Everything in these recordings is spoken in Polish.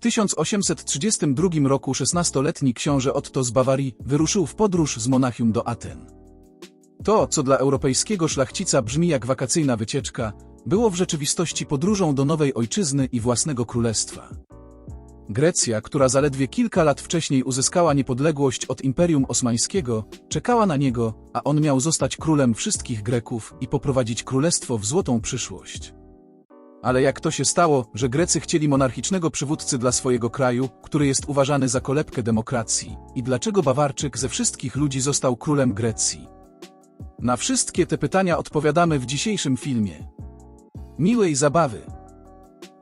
W 1832 roku 16-letni książę Otto z Bawarii wyruszył w podróż z Monachium do Aten. To, co dla europejskiego szlachcica brzmi jak wakacyjna wycieczka, było w rzeczywistości podróżą do nowej ojczyzny i własnego królestwa. Grecja, która zaledwie kilka lat wcześniej uzyskała niepodległość od Imperium Osmańskiego, czekała na niego, a on miał zostać królem wszystkich Greków i poprowadzić królestwo w złotą przyszłość. Ale jak to się stało, że Grecy chcieli monarchicznego przywódcy dla swojego kraju, który jest uważany za kolebkę demokracji, i dlaczego Bawarczyk ze wszystkich ludzi został królem Grecji? Na wszystkie te pytania odpowiadamy w dzisiejszym filmie. Miłej zabawy!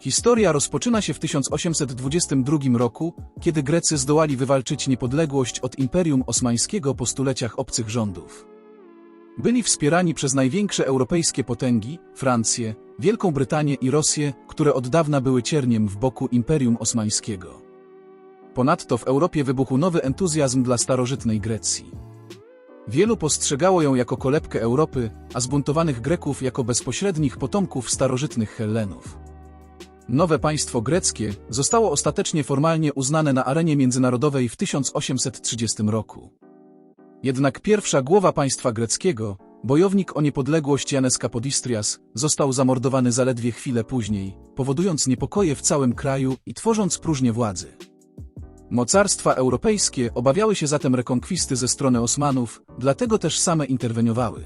Historia rozpoczyna się w 1822 roku, kiedy Grecy zdołali wywalczyć niepodległość od Imperium Osmańskiego po stuleciach obcych rządów. Byli wspierani przez największe europejskie potęgi, Francję, Wielką Brytanię i Rosję, które od dawna były cierniem w boku Imperium Osmańskiego. Ponadto w Europie wybuchł nowy entuzjazm dla starożytnej Grecji. Wielu postrzegało ją jako kolebkę Europy, a zbuntowanych Greków jako bezpośrednich potomków starożytnych Hellenów. Nowe państwo greckie zostało ostatecznie formalnie uznane na arenie międzynarodowej w 1830 roku. Jednak pierwsza głowa państwa greckiego, bojownik o niepodległość Janes Kapodistrias, został zamordowany zaledwie chwilę później, powodując niepokoje w całym kraju i tworząc próżnię władzy. Mocarstwa europejskie obawiały się zatem rekonkwisty ze strony Osmanów, dlatego też same interweniowały.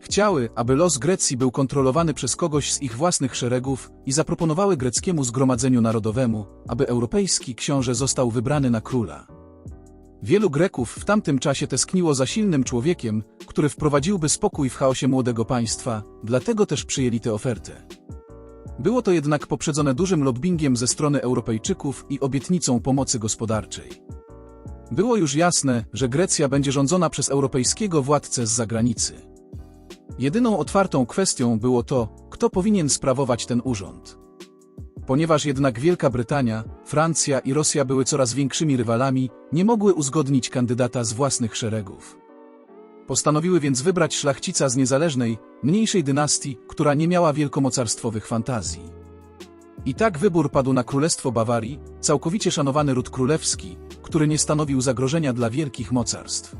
Chciały, aby los Grecji był kontrolowany przez kogoś z ich własnych szeregów i zaproponowały greckiemu zgromadzeniu narodowemu, aby europejski książę został wybrany na króla. Wielu Greków w tamtym czasie tęskniło za silnym człowiekiem, który wprowadziłby spokój w chaosie młodego państwa, dlatego też przyjęli tę ofertę. Było to jednak poprzedzone dużym lobbingiem ze strony Europejczyków i obietnicą pomocy gospodarczej. Było już jasne, że Grecja będzie rządzona przez europejskiego władcę z zagranicy. Jedyną otwartą kwestią było to, kto powinien sprawować ten urząd. Ponieważ jednak Wielka Brytania, Francja i Rosja były coraz większymi rywalami, nie mogły uzgodnić kandydata z własnych szeregów. Postanowiły więc wybrać szlachcica z niezależnej, mniejszej dynastii, która nie miała wielkomocarstwowych fantazji. I tak wybór padł na Królestwo Bawarii, całkowicie szanowany ród królewski, który nie stanowił zagrożenia dla wielkich mocarstw.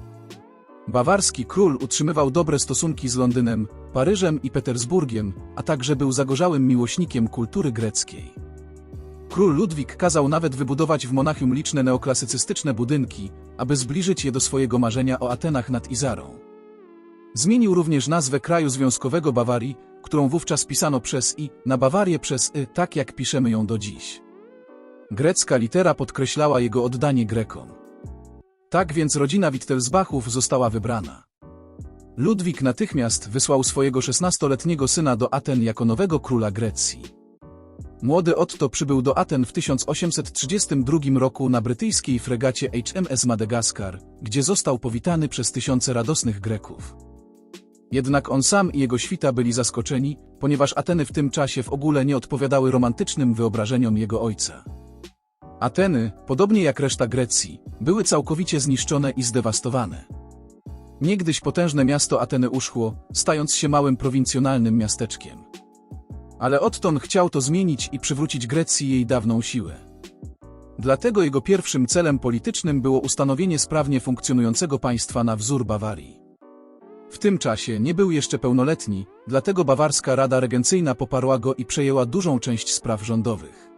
Bawarski król utrzymywał dobre stosunki z Londynem, Paryżem i Petersburgiem, a także był zagorzałym miłośnikiem kultury greckiej. Król Ludwik kazał nawet wybudować w Monachium liczne neoklasycystyczne budynki, aby zbliżyć je do swojego marzenia o Atenach nad Izarą. Zmienił również nazwę kraju związkowego Bawarii, którą wówczas pisano przez i, na Bawarię przez y, tak jak piszemy ją do dziś. Grecka litera podkreślała jego oddanie Grekom. Tak więc rodzina Wittelsbachów została wybrana. Ludwik natychmiast wysłał swojego 16-letniego syna do Aten jako nowego króla Grecji. Młody Otto przybył do Aten w 1832 roku na brytyjskiej fregacie HMS Madagaskar, gdzie został powitany przez tysiące radosnych Greków. Jednak on sam i jego świta byli zaskoczeni, ponieważ Ateny w tym czasie w ogóle nie odpowiadały romantycznym wyobrażeniom jego ojca. Ateny, podobnie jak reszta Grecji, były całkowicie zniszczone i zdewastowane. Niegdyś potężne miasto Ateny uszło, stając się małym prowincjonalnym miasteczkiem. Ale Otton chciał to zmienić i przywrócić Grecji jej dawną siłę. Dlatego jego pierwszym celem politycznym było ustanowienie sprawnie funkcjonującego państwa na wzór Bawarii. W tym czasie nie był jeszcze pełnoletni, dlatego bawarska Rada Regencyjna poparła go i przejęła dużą część spraw rządowych.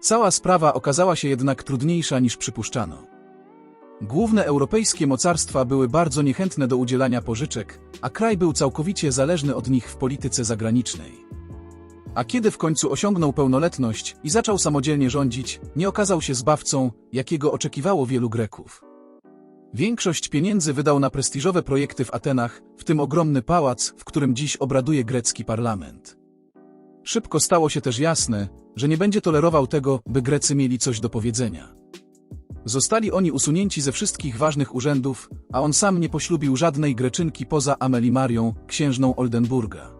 Cała sprawa okazała się jednak trudniejsza niż przypuszczano. Główne europejskie mocarstwa były bardzo niechętne do udzielania pożyczek, a kraj był całkowicie zależny od nich w polityce zagranicznej. A kiedy w końcu osiągnął pełnoletność i zaczął samodzielnie rządzić, nie okazał się zbawcą, jakiego oczekiwało wielu Greków. Większość pieniędzy wydał na prestiżowe projekty w Atenach, w tym ogromny pałac, w którym dziś obraduje grecki parlament. Szybko stało się też jasne, że nie będzie tolerował tego, by Grecy mieli coś do powiedzenia. Zostali oni usunięci ze wszystkich ważnych urzędów, a on sam nie poślubił żadnej Greczynki poza Amelimarią, księżną Oldenburga.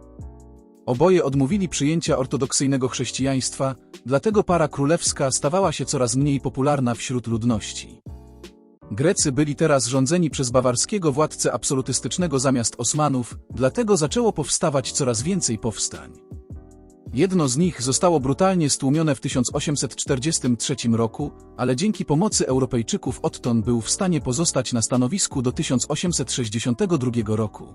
Oboje odmówili przyjęcia ortodoksyjnego chrześcijaństwa, dlatego para królewska stawała się coraz mniej popularna wśród ludności. Grecy byli teraz rządzeni przez bawarskiego władcę absolutystycznego zamiast Osmanów, dlatego zaczęło powstawać coraz więcej powstań. Jedno z nich zostało brutalnie stłumione w 1843 roku, ale dzięki pomocy Europejczyków Otton był w stanie pozostać na stanowisku do 1862 roku.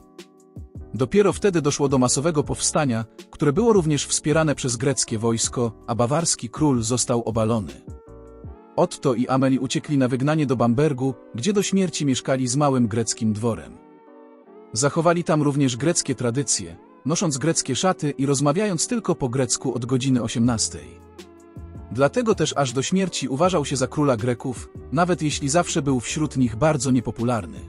Dopiero wtedy doszło do masowego powstania, które było również wspierane przez greckie wojsko, a bawarski król został obalony. Otto i Ameli uciekli na wygnanie do Bambergu, gdzie do śmierci mieszkali z małym greckim dworem. Zachowali tam również greckie tradycje, nosząc greckie szaty i rozmawiając tylko po grecku od godziny 18. Dlatego też aż do śmierci uważał się za króla Greków, nawet jeśli zawsze był wśród nich bardzo niepopularny.